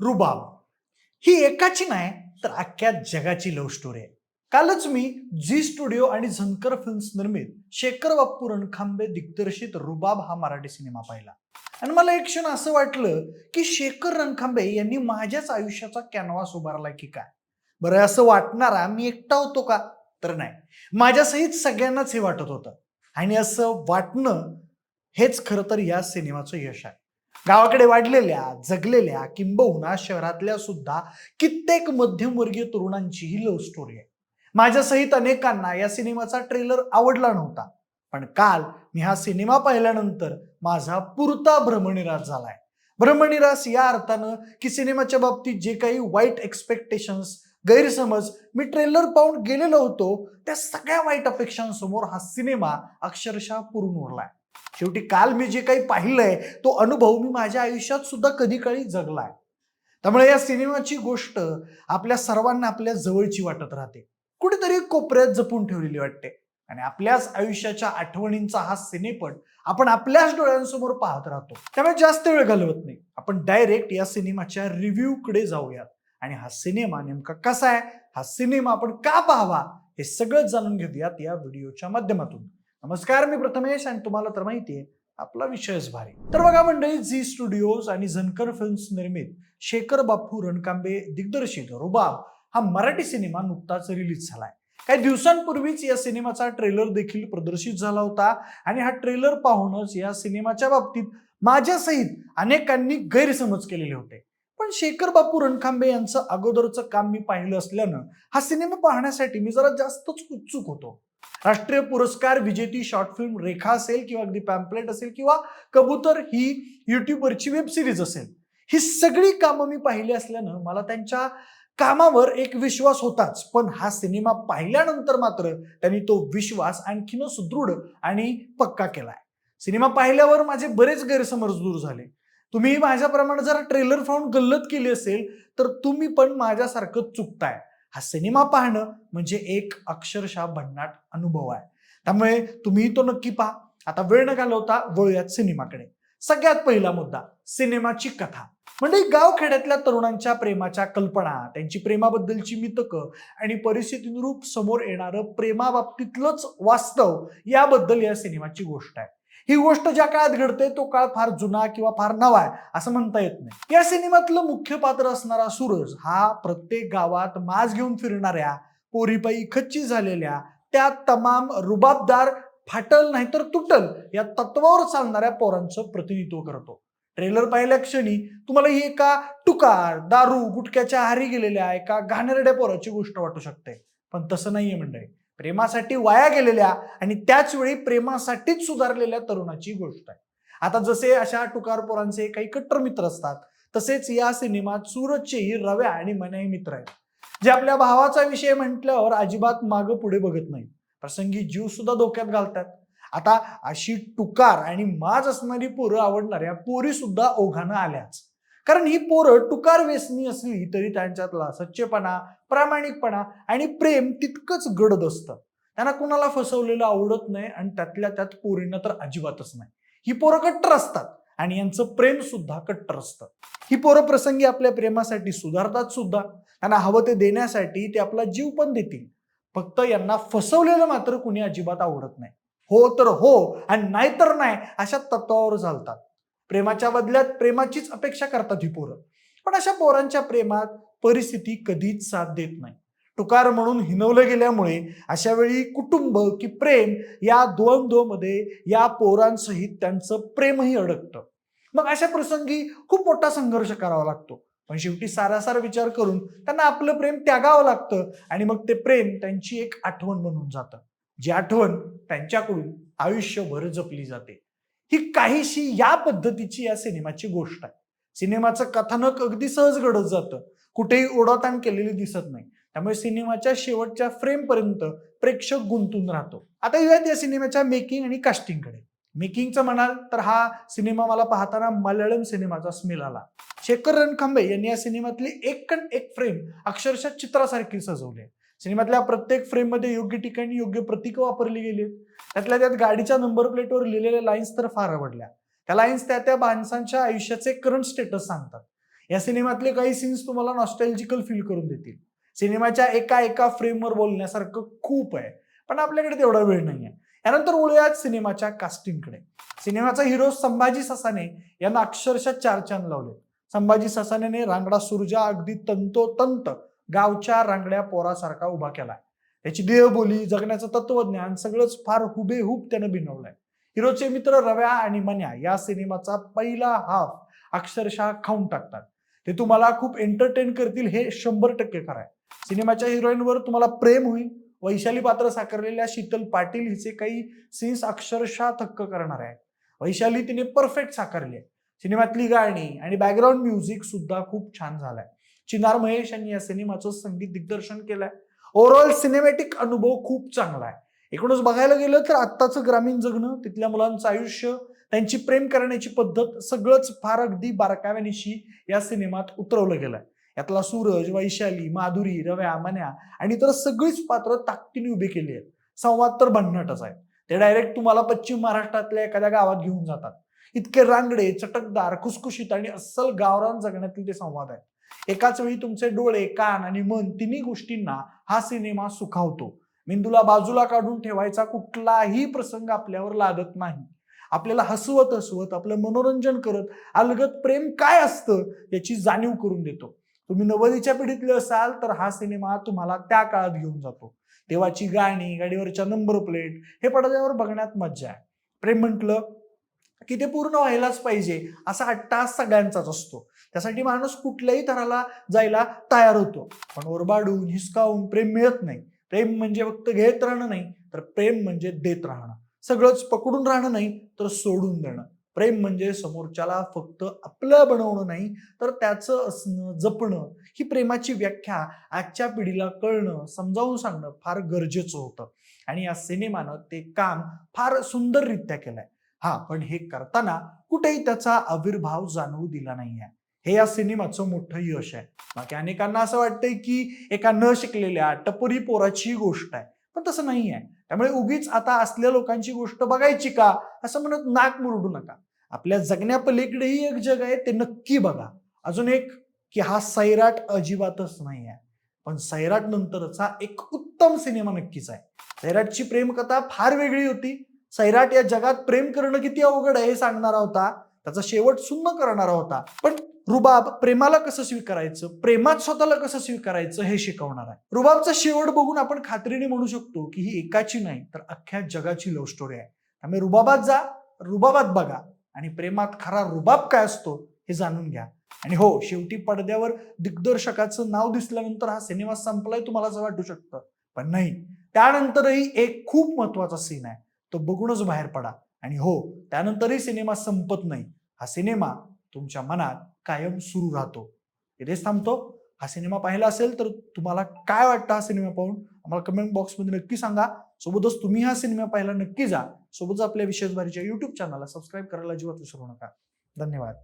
रुबाब. ही एकाची नाही तर अख्ख्या जगाची लव्ह स्टोरी आहे. कालच मी झी स्टुडिओ आणि झनकर फिल्म्स निर्मित शेखर बाप्पू रणखांबे दिग्दर्शित रुबाब हा मराठी सिनेमा पाहिला. आणि मला एक क्षण असं वाटलं की शेखर रणखांबे यांनी माझ्याच आयुष्याचा कॅनव्हास उभारला की काय? बरं असं वाटणारा मी एकटा होतो का? तर नाही. माझ्यासहित सगळ्यांनाच हे वाटत होतं. आणि असं वाटणं हेच खरं तर या सिनेमाचं यश आहे. गावाकडे वाढलेल्या जगलेल्या किंबहुना शहरातल्या सुद्धा कित्येक मध्यमवर्गीय तरुणांची ही लव्ह स्टोरी आहे. माझ्यासहित अनेकांना या सिनेमाचा ट्रेलर आवडला नव्हता. पण काल मी हा सिनेमा पाहिल्यानंतर माझा पुरता भ्रमनिरास झालाय. भ्रमनिरास या अर्थानं की सिनेमाच्या बाबतीत जे काही वाईट एक्सपेक्टेशन्स गैरसमज मी ट्रेलर पाहून गेलेलो होतो त्या सगळ्या वाईट अपेक्षांसमोर हा सिनेमा अक्षरशः पुरून उरलाय. शेवटी काल मी जे काही पाहिलंय तो अनुभव मी माझ्या आयुष्यात सुद्धा कधी काळी जगलाय. त्यामुळे या सिनेमाची गोष्ट आपल्या सर्वांना आपल्या जवळची वाटत राहते. कुठेतरी कोपऱ्यात जपून ठेवलेली वाटते. आणि आपल्याच आयुष्याच्या आठवणींचा हा सिनेपट आपण आपल्याच डोळ्यांसमोर पाहत राहतो. त्यामुळे जास्त वेळ घालवत नाही. आपण डायरेक्ट या सिनेमाच्या रिव्ह्यूकडे जाऊयात. आणि हा सिनेमा नेमका कसा आहे? हा सिनेमा आपण का पाहावा? हे सगळं जाणून घेऊयात या व्हिडिओच्या माध्यमातून. नमस्कार मी प्रथमेश आणि तुम्हाला तर माहिती आहे आपला विषयच भारी. तर बघा मंडळी झी स्टुडिओज आणि झनकर फिल्म्स निर्मित शेखर बापू रणकांबे दिग्दर्शित रुबाब हा मराठी सिनेमा नुकताच रिलीज झालाय. काही दिवसांपूर्वीच या सिनेमाचा ट्रेलर देखील प्रदर्शित झाला होता आणि हा ट्रेलर पाहूनच या सिनेमाच्या बाबतीत माझ्यासहित अनेकांनी गैरसमज केलेले होते. पण शेखर बापू रणखांबे यांचं अगोदरचं काम मी पाहिलं असल्यानं हा सिनेमा पाहण्यासाठी मी जरा जास्तच उत्सुक होतो. राष्ट्रीय पुरस्कार विजेती शॉर्ट फिल्म रेखा असेल किंवा अगदी पॅम्पलेट असेल किंवा कबूतर ही युट्यूबवरची वेब सिरीज असेल. ही सगळी कामं मी पाहिली असल्यानं मला त्यांच्या कामावर एक विश्वास होताच. पण हा सिनेमा पाहिल्यानंतर मात्र त्यांनी तो विश्वास आणखीन सुदृढ आणि पक्का केलाय. सिनेमा पाहिल्यावर माझे बरेच गैरसमज दूर झाले. तुम्ही माझ्याप्रमाणे जर ट्रेलर पाहून गल्लत केली असेल तर तुम्ही पण माझ्यासारखं चुकताय. हा सिनेमा पाहणं म्हणजे एक अक्षरशः भन्नाट अनुभव आहे. त्यामुळे तुम्ही तो नक्की पहा. आता वेळ न घालवता वळूयात सिनेमाकडे. सगळ्यात पहिला मुद्दा सिनेमाची कथा. म्हणजे गावखेड्यातल्या तरुणांच्या प्रेमाच्या कल्पना त्यांची प्रेमाबद्दलची मितकं आणि परिस्थितीनुरूप समोर येणारं प्रेमाबाबतीतलंच वास्तव याबद्दल या सिनेमाची गोष्ट आहे. ही गोष्ट ज्या काळात घडते तो काळ फार जुना किंवा फार नवा आहे असं म्हणता येत नाही. या सिनेमातलं मुख्य पात्र असणारा सूरज हा प्रत्येक गावात माज घेऊन फिरणाऱ्या पोरीपायी खच्ची झालेल्या त्या तमाम रुबाबदार फाटल नाहीतर तुटल या तत्वावर चालणाऱ्या पोरांचं प्रतिनिधित्व करतो. ट्रेलर पाहिल्या क्षणी तुम्हाला ही एका टुकार दारू गुटक्याच्या आहारी गेलेल्या एका घाणेरड्या पोराची गोष्ट वाटू शकते. पण तसं नाहीये मंडळी. प्रेमासाठी वाया गेलेल्या आणि त्याच वेळी प्रेमासाठीच सुधारलेल्या तरुणाची गोष्ट आहे. आता जसे अशा टुकार पोरांचे काही कट्टर मित्र असतात तसेच या सिनेमात सूरजचेही रव्या आणि मनाई मित्र आहेत. जे आपल्या भावाचा विषय म्हटल्यावर अजिबात मागं पुढे बघत नाही. प्रसंगी जीव सुद्धा धोक्यात घालतात. आता अशी टुकार आणि माज असणारी पोरं आवडणाऱ्या पोरी सुद्धा ओघानं आल्याच. कारण ही पोरं टुकार व्यसनी असली तरी त्यांच्यातला सच्चेपणा प्रामाणिकपणा आणि प्रेम तितकंच गडद असतं. त्यांना कुणाला फसवलेलं आवडत नाही आणि त्यातल्या त्यात पोरींना तर अजिबातच नाही. ही पोरं कट्टर असतात आणि यांचं प्रेम सुद्धा कट्टर असतं. ही पोरं प्रसंगी आपल्या प्रेमासाठी सुधारतात सुद्धा. त्यांना हवं ते देण्यासाठी ते आपला जीव पण देतील. फक्त यांना फसवलेलं मात्र कुणी अजिबात आवडत नाही. हो तर हो आणि नाही तर नाही अशा तत्वावर चालतात. प्रेमाच्या बदल्यात प्रेमाचीच अपेक्षा करतात ही पोरं. पण अशा पोरांच्या प्रेमात परिस्थिती कधीच साथ देत नाही. टुकार म्हणून हिनवलं गेल्यामुळे अशा वेळी कुटुंब की प्रेम या द्वंद्वमध्ये या पोरांसहित त्यांचं प्रेमही अडकतं. मग अशा प्रसंगी खूप मोठा संघर्ष करावा लागतो. पण शेवटी सारासार विचार करून त्यांना आपलं प्रेम त्यागावं लागतं आणि मग ते प्रेम त्यांची एक आठवण बनून जातं. जी आठवण त्यांच्याकडून आयुष्यभर जपली जाते. ही काहीशी या पद्धतीची या सिनेमाची गोष्ट आहे. सिनेमाचं कथानक अगदी सहज घडत जातं. कुठेही ओढाताण केलेली दिसत नाही. त्यामुळे सिनेमाच्या शेवटच्या फ्रेमपर्यंत प्रेक्षक गुंतून राहतो. आता येऊयात या सिनेमाच्या मेकिंग आणि कास्टिंगकडे मेकिंगचं म्हणाल तर हा सिनेमा मला पाहताना मल्याळम सिनेमाचा स्मेल आला. शेखर रणखांबे यांनी या सिनेमातली एक कण एक फ्रेम अक्षरशः चित्रासारखी सजवली आहे. सिनेमातल्या प्रत्येक फ्रेममध्ये योग्य ठिकाणी योग्य प्रतीक वापरली गेली आहेत. त्यातल्या त्यात गाडीच्या नंबर प्लेटवर लिहिलेल्या लाईन्स तर फार आवडल्या. त्या लाईन्स त्या त्या माणसांच्या आयुष्याचे करंट स्टेटस सांगतात. या सिनेमातले काही सीन्स तुम्हाला नॉस्टॅल्जिकल फील करून देतील. सिनेमाच्या एका एका फ्रेमवर बोलण्यासारखं खूप आहे. पण आपल्याकडे तेवढा वेळ नाही आहे यानंतर वळूयात सिनेमाच्या कास्टिंगकडे सिनेमाचा हिरो संभाजी ससाने यांना अक्षरशः चार चांद लावले संभाजी ससानेने रांगडा सुरजा अगदी तंतोतंत गावच्या रांगड्या पोरासारखा उभा केलाय. त्याची देहबोली जगण्याचं तत्वज्ञान सगळंच फार हुबेहूब त्यानं बिनवलंय. हिरोचे मित्र रव्या आणि मन्या या सिनेमाचा पहिला हाफ अक्षरशः खाऊन टाकतात. ते तुम्हाला खूप एंटरटेन करतील हे शंभर टक्के खरं आहे सिनेमाच्या हिरोईनवर तुम्हाला प्रेम होईल. वैशाली पात्र साकारलेल्या शीतल पाटील हिचे काही सीन्स अक्षरशः थक्क करणार आहे वैशाली तिने परफेक्ट साकारली आहे. सिनेमातली गाणी आणि बॅकग्राऊंड म्युझिक सुद्धा खूप छान झालाय. चिनार महेश यांनी या सिनेमाचं संगीत दिग्दर्शन केलंय. ओव्हरऑल सिनेमॅटिक अनुभव खूप चांगला आहे. एकूणच बघायला गेलं तर आत्ताचं ग्रामीण जगणं तिथल्या मुलांचं आयुष्य त्यांची प्रेम करण्याची पद्धत सगळंच फार अगदी बारकाव्यानिशी या सिनेमात उतरवलं गेलंय. यातला सूरज वैशाली माधुरी रव्या मन्या आणि तर सगळीच पात्र ताकदीने उभी केली आहेत. संवाद तर भन्नाटच आहे. ते डायरेक्ट तुम्हाला पश्चिम महाराष्ट्रातल्या एखाद्या गावात घेऊन जातात. इतके रांगडे चटकदार खुसखुशीत आणि अस्सल गावरान जगण्यातील ते संवाद आहेत. एकाच वेळी तुमचे डोळे कान आणि मन तिन्ही गोष्टींना हा सिनेमा सुखावतो. मेंदूला बाजूला काढून ठेवायचा कुठलाही प्रसंग आपल्यावर लागत नाही. आपल्याला हसवत हसवत आपलं मनोरंजन करत अलगत प्रेम काय असतं याची जाणीव करून देतो. तुम्ही नव्वदीच्या पिढीतले असाल तर हा सिनेमा तुम्हाला त्या काळात घेऊन जातो. तेव्हाची गाणी गाडीवरच्या नंबर प्लेट हे पडद्यावर बघण्यात मज्जा आहे. प्रेम म्हटलं की ते पूर्ण व्हायलाच पाहिजे असा हट्टा सगळ्यांचाच असतो. त्यासाठी माणूस कुठल्याही थराला जायला तयार होतो. पण ओरबाडून हिसकावून प्रेम मिळत नाही. प्रेम म्हणजे फक्त घेत राहणं नाही तर प्रेम म्हणजे देत राहणं. सगळंच पकडून राहणं नाही तर सोडून देणं. प्रेम म्हणजे समोरच्याला फक्त आपलं बनवणं नाही तर त्याचं असणं जपणं ही प्रेमाची व्याख्या आजच्या पिढीला कळणं समजावून सांगणं फार गरजेचं होतं. आणि या सिनेमानं ते काम फार सुंदररित्या केलंय. हा पण हे करताना कुठेही त्याचा आविर्भाव जाणवू दिला नाही आहे हे या सिनेमाचं मोठं यश आहे. बाकी अनेकांना असं वाटतंय की एका न शिकलेल्या टपरी पोराची गोष्ट आहे. पण तसं नाही आहे त्यामुळे उगीच आता असल्या लोकांची गोष्ट बघायची का? असं म्हणत नाक मुरडू नका. आपल्या जगण्यापलीकडेही एक जग आहे ते नक्की बघा. अजून एक की हा सैराट अजिबातच नाही आहे पण सैराट नंतरचा एक उत्तम सिनेमा नक्कीच आहे. सैराटची प्रेमकथा फार वेगळी होती. सैराट या जगात प्रेम करणं किती अवघड आहे हे सांगणारा होता. त्याचा शेवट सुन्न करणारा होता. पण रुबाब प्रेमाला कसं स्वीकारायचं? प्रेमात स्वतःला कसं स्वीकारायचं हे शिकवणार आहे. रुबाबचा शेवट बघून आपण खात्रीने म्हणू शकतो की ही एकाची नाही तर अख्ख्या जगाची लव्ह स्टोरी आहे. त्यामुळे रुबाबात जा रुबाबात बघा आणि प्रेमात खरा रुबाब काय असतो हे जाणून घ्या. आणि हो शेवटी पडद्यावर दिग्दर्शकाचं नाव दिसल्यानंतर हा सिनेमा संपलाय तुम्हाला असं वाटू शकतं. पण नाही त्यानंतरही एक खूप महत्त्वाचा सीन आहे. तो बघूनच बाहेर पडा. आणि हो त्यानंतरही सिनेमा संपत नाही. हा सिनेमा तुमच्या मनात कायम सुरू राहतो. इथेच थांबतो. हा सिनेमा पाहिला असेल तर तुम्हाला काय वाटतं हा सिनेमा पाहून? आम्हाला कमेंट बॉक्समध्ये नक्की सांगा. सोबतच तुम्ही हा सिनेमा पाहायला नक्की जा. सोबतच आपल्या विशेष भारीच्या युट्यूब चॅनलला सबस्क्राईब करायला अजिबात विसरू नका. धन्यवाद.